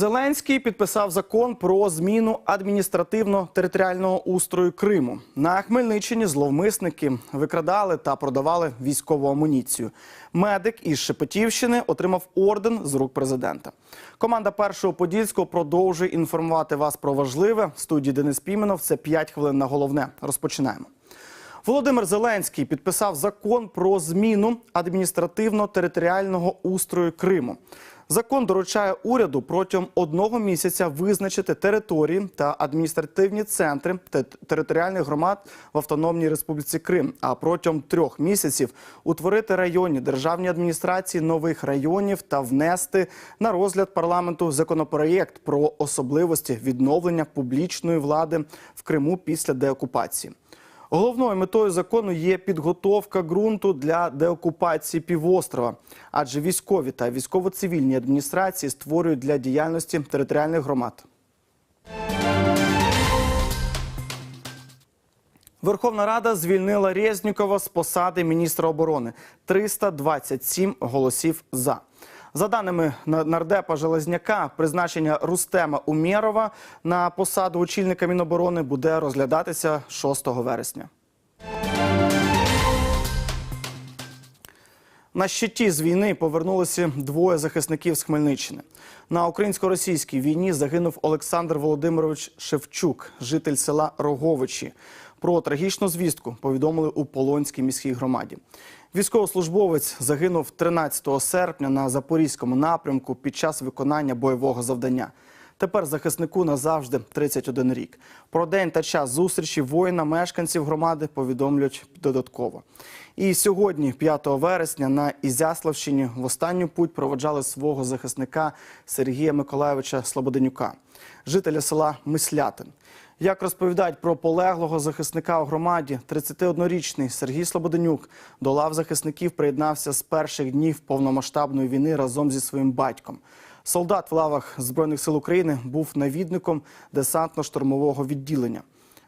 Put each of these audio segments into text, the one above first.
Зеленський підписав закон про зміну адміністративно-територіального устрою Криму. На Хмельниччині зловмисники викрадали та продавали військову амуніцію. Медик із Шепетівщини отримав орден з рук президента. Команда першого подільського продовжує інформувати вас про важливе. В студії Денис Піменов. Це 5 хвилин на головне. Розпочинаємо. Володимир Зеленський підписав закон про зміну адміністративно-територіального устрою Криму. Закон доручає уряду протягом одного місяця визначити території та адміністративні центри територіальних громад в Автономній Республіці Крим. А протягом трьох місяців утворити районні державні адміністрації нових районів та внести на розгляд парламенту законопроєкт про особливості відновлення публічної влади в Криму після деокупації. Головною метою закону є підготовка ґрунту для деокупації півострова, адже військові та військово-цивільні адміністрації створюють для діяльності територіальних громад. Верховна Рада звільнила Резнікова з посади міністра оборони. 327 голосів за. За даними нардепа Железняка, призначення Рустема Умєрова на посаду очільника Міноборони буде розглядатися 6 вересня. На щиті з війни повернулися двоє захисників з Хмельниччини. На українсько-російській війні загинув Олександр Володимирович Шевчук, житель села Роговичі. Про трагічну звістку повідомили у Полонській міській громаді. Військовослужбовець загинув 13 серпня на запорізькому напрямку під час виконання бойового завдання. Тепер захиснику назавжди 31 рік. Про день та час зустрічі воїна мешканців громади повідомлюють додатково. І сьогодні, 5 вересня, на Ізяславщині в останню путь проводжали свого захисника Сергія Миколайовича Слободенюка, жителя села Мислятин. Як розповідають про полеглого захисника у громаді, 31-річний Сергій Слободенюк до лав захисників приєднався з перших днів повномасштабної війни разом зі своїм батьком. Солдат в лавах Збройних сил України був навідником десантно-штурмового відділення.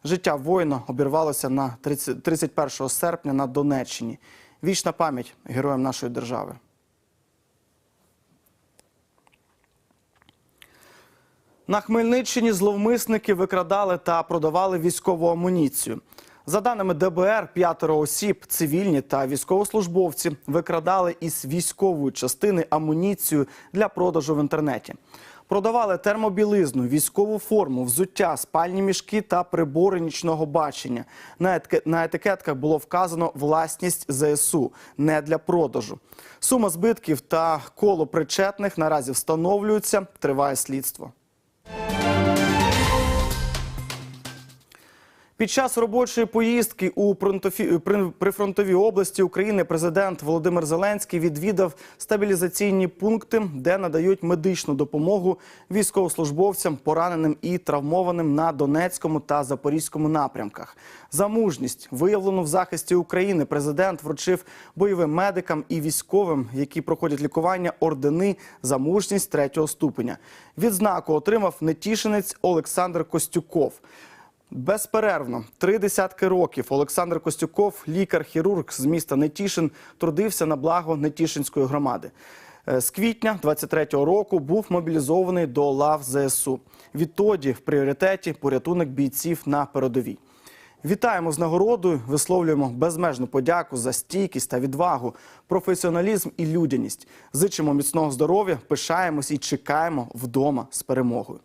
Життя воїна обірвалося на 30 31 серпня на Донеччині. Вічна пам'ять героям нашої держави. На Хмельниччині зловмисники викрадали та продавали військову амуніцію. За даними ДБР, п'ятеро осіб, цивільні та військовослужбовці, викрадали із військової частини амуніцію для продажу в інтернеті. Продавали термобілизну, військову форму, взуття, спальні мішки та прибори нічного бачення. На етикетках було вказано власність ЗСУ, не для продажу. Сума збитків та коло причетних наразі встановлюються. Триває слідство. Під час робочої поїздки у прифронтові- прифронтовій області України президент Володимир Зеленський відвідав стабілізаційні пункти, де надають медичну допомогу військовослужбовцям, пораненим і травмованим на Донецькому та Запорізькому напрямках. За мужність, виявлену в захисті України, президент вручив бойовим медикам і військовим, які проходять лікування, ордени за мужність третього ступеня. Відзнаку отримав нетішинець Олександр Костюков. Безперервно, три десятки років Олександр Костюков, лікар-хірург з міста Нетішин, трудився на благо Нетішинської громади. Е, З квітня 23-го року був мобілізований до лав ЗСУ. Відтоді в пріоритеті порятунок бійців на передовій. Вітаємо з нагородою, висловлюємо безмежну подяку за стійкість та відвагу, професіоналізм і людяність. Зичимо міцного здоров'я, пишаємось і чекаємо вдома з перемогою.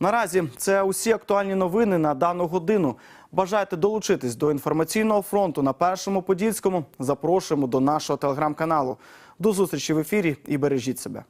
Наразі це усі актуальні новини на дану годину. Бажаєте долучитись до інформаційного фронту на першому подільському? Запрошуємо до нашого телеграм-каналу. До зустрічі в ефірі і бережіть себе.